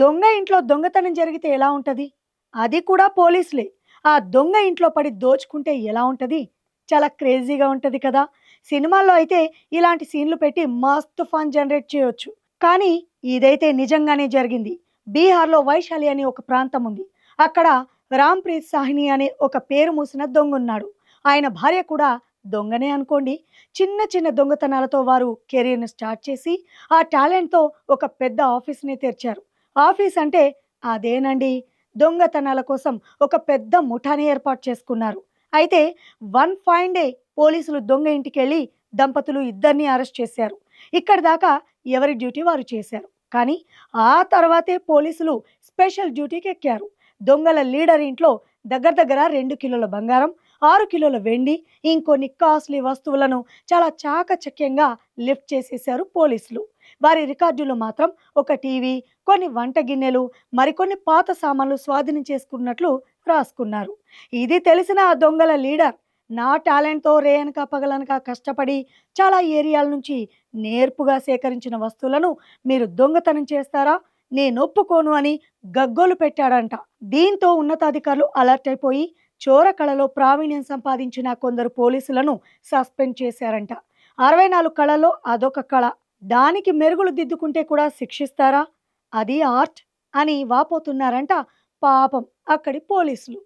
దొంగ ఇంట్లో దొంగతనం జరిగితే ఎలా ఉంటుంది? అది కూడా పోలీసులే. ఆ దొంగ ఇంట్లో పడి దోచుకుంటే ఎలా ఉంటుంది? చాలా క్రేజీగా ఉంటుంది కదా. సినిమాల్లో అయితే ఇలాంటి సీన్లు పెట్టి మస్తు ఫన్ జనరేట్ చేయొచ్చు. కానీ ఇదైతే నిజంగానే జరిగింది. బీహార్లో వైశాలి అనే ఒక ప్రాంతం ఉంది. అక్కడ రామ్ ప్రీత్ అనే ఒక పేరు మూసిన దొంగ ఉన్నాడు ఆయన భార్య కూడా దొంగనే అనుకోండి. చిన్న చిన్న దొంగతనాలతో వారు కెరీర్ను స్టార్ట్ చేసి ఆ టాలెంట్తో ఒక పెద్ద ఆఫీస్ని తెరిచారు. ఆఫీస్ అంటే అదేనండి. దొంగతనాల కోసం ఒక పెద్ద ముఠాని ఏర్పాటు చేసుకున్నారు. అయితే వన్ ఫైన్ డే పోలీసులు దొంగ ఇంటికి వెళ్ళి దంపతులు ఇద్దరిని అరెస్ట్ చేశారు. ఇక్కడ దాకా ఎవరి డ్యూటీ వారు చేశారు. కానీ ఆ తర్వాతే పోలీసులు స్పెషల్ డ్యూటీకి ఎక్కారు. దొంగల లీడర్ ఇంట్లో దగ్గర దగ్గర రెండు కిలోల బంగారం ఆరు కిలోల వెండి ఇంకొన్ని కాస్ట్లీ వస్తువులను చాలా చాకచక్యంగా లిఫ్ట్ చేసేశారు పోలీసులు. వారి రికార్డులు మాత్రం ఒక టీవీ కొన్ని వంట గిన్నెలు మరికొన్ని పాత సామాన్లు స్వాధీనం చేసుకున్నట్లు రాసుకున్నారు. ఇది తెలిసిన ఆ దొంగల లీడర్ నా టాలెంట్తో రేయనక పగలనక కష్టపడి చాలా ఏరియాల నుంచి నేర్పుగా సేకరించిన వస్తువులను మీరు దొంగతనం చేస్తారా? నేను ఒప్పుకోను అని గగ్గోలు పెట్టాడంట. దీంతో ఉన్నతాధికారులు అలర్ట్ అయిపోయి చోర కళలో ప్రావీణ్యం సంపాదించిన కొందరు పోలీసులను సస్పెండ్ చేశారంట. అరవై నాలుగు కళలో అదొక కళ. దానికి మెరుగులు దిద్దుకుంటే కూడా శిక్షిస్తారా? అది ఆర్ట్ అని వాపోతున్నారంట పాపం అక్కడి పోలీసులు.